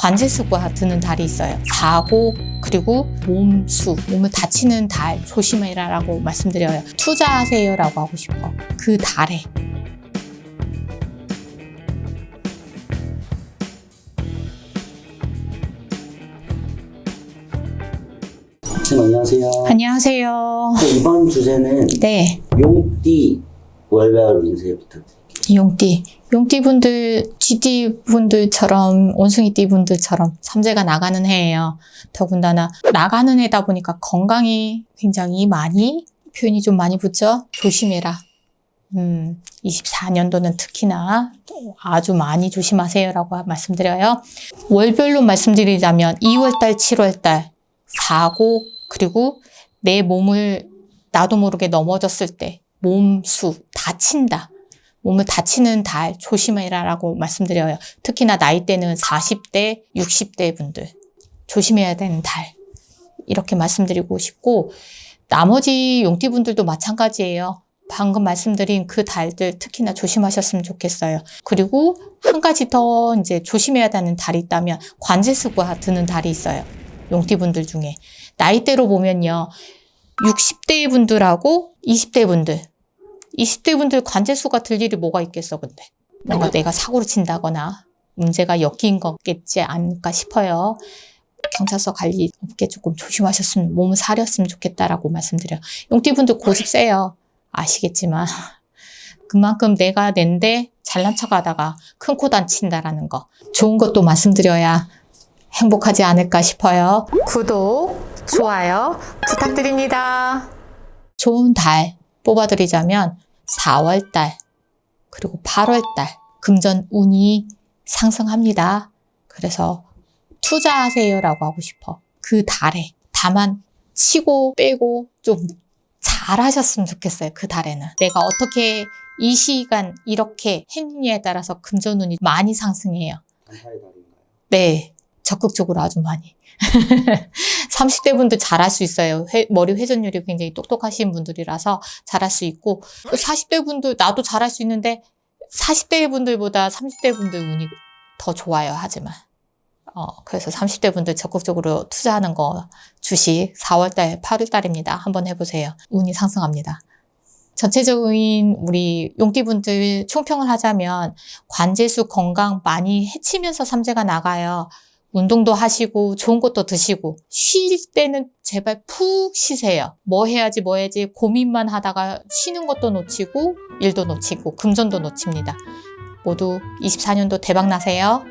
관제수가 드는 달이 있어요. 사고 그리고 몸수, 몸을 다치는 달 조심해라라고 말씀드려요. 투자하세요라고 하고 싶어. 그 달에 안녕하세요. 안녕하세요. 네, 이번 주제는 네, 용띠 월별 운세 부탁드릴게요. 용띠. 용띠 분들, 쥐띠 분들처럼, 원숭이띠 분들처럼 삼재가 나가는 해예요. 더군다나 나가는 해다 보니까 건강이 굉장히 많이, 표현이 좀 많이 붙죠? 조심해라. 음, 24년도는 특히나 또 아주 많이 조심하세요라고 말씀드려요. 월별로 말씀드리자면 2월달, 7월달 사고 그리고 내 몸을 나도 모르게 넘어졌을 때 몸수 다친다. 몸을 다치는 달 조심해라라고 말씀드려요. 특히나 나이대는 40대, 60대 분들 조심해야 되는 달 이렇게 말씀드리고 싶고 나머지 용띠 분들도 마찬가지예요. 방금 말씀드린 그 달들 특히나 조심하셨으면 좋겠어요. 그리고 한 가지 더 이제 조심해야 되는 달이 있다면 관제수가 드는 달이 있어요. 용띠 분들 중에 나이대로 보면요. 60대 분들하고 20대 분들 20대 분들 관제수가 들 일이 뭐가 있겠어, 근데. 뭔가 내가 사고를 친다거나 문제가 엮인 거겠지 않을까 싶어요. 경찰서 갈 일 없게 조금 조심하셨으면, 몸을 사렸으면 좋겠다라고 말씀드려요. 용띠분들 고집 세요. 아시겠지만. 그만큼 내가 낸데 잘난 척 하다가 큰 코 다친다라는 거. 좋은 것도 말씀드려야 행복하지 않을까 싶어요. 구독, 좋아요 부탁드립니다. 좋은 달 뽑아드리자면 4월달 그리고 8월달 금전 운이 상승합니다. 그래서 투자하세요라고 하고 싶어. 그 달에 다만 치고 빼고 좀 잘하셨으면 좋겠어요. 그 달에는 내가 어떻게 이 시간 이렇게 했느냐에 따라서 금전 운이 많이 상승해요. 네, 적극적으로 아주 많이. 30대 분들 잘할 수 있어요. 회- 머리 회전율이 굉장히 똑똑하신 분들이라서 잘할 수 있고, 40대 분들, 나도 잘할 수 있는데, 40대 분들보다 30대 분들 운이 더 좋아요, 하지만. 어, 그래서 30대 분들 적극적으로 투자하는 거 주식 4월달, 8월달입니다. 한번 해보세요. 운이 상승합니다. 전체적인 우리 용띠분들 총평을 하자면 관제수 건강 많이 해치면서 삼재가 나가요. 운동도 하시고 좋은 것도 드시고 쉴 때는 제발 푹 쉬세요. 뭐 해야지 뭐 해야지 고민만 하다가 쉬는 것도 놓치고 일도 놓치고 금전도 놓칩니다. 모두 24년도 대박 나세요.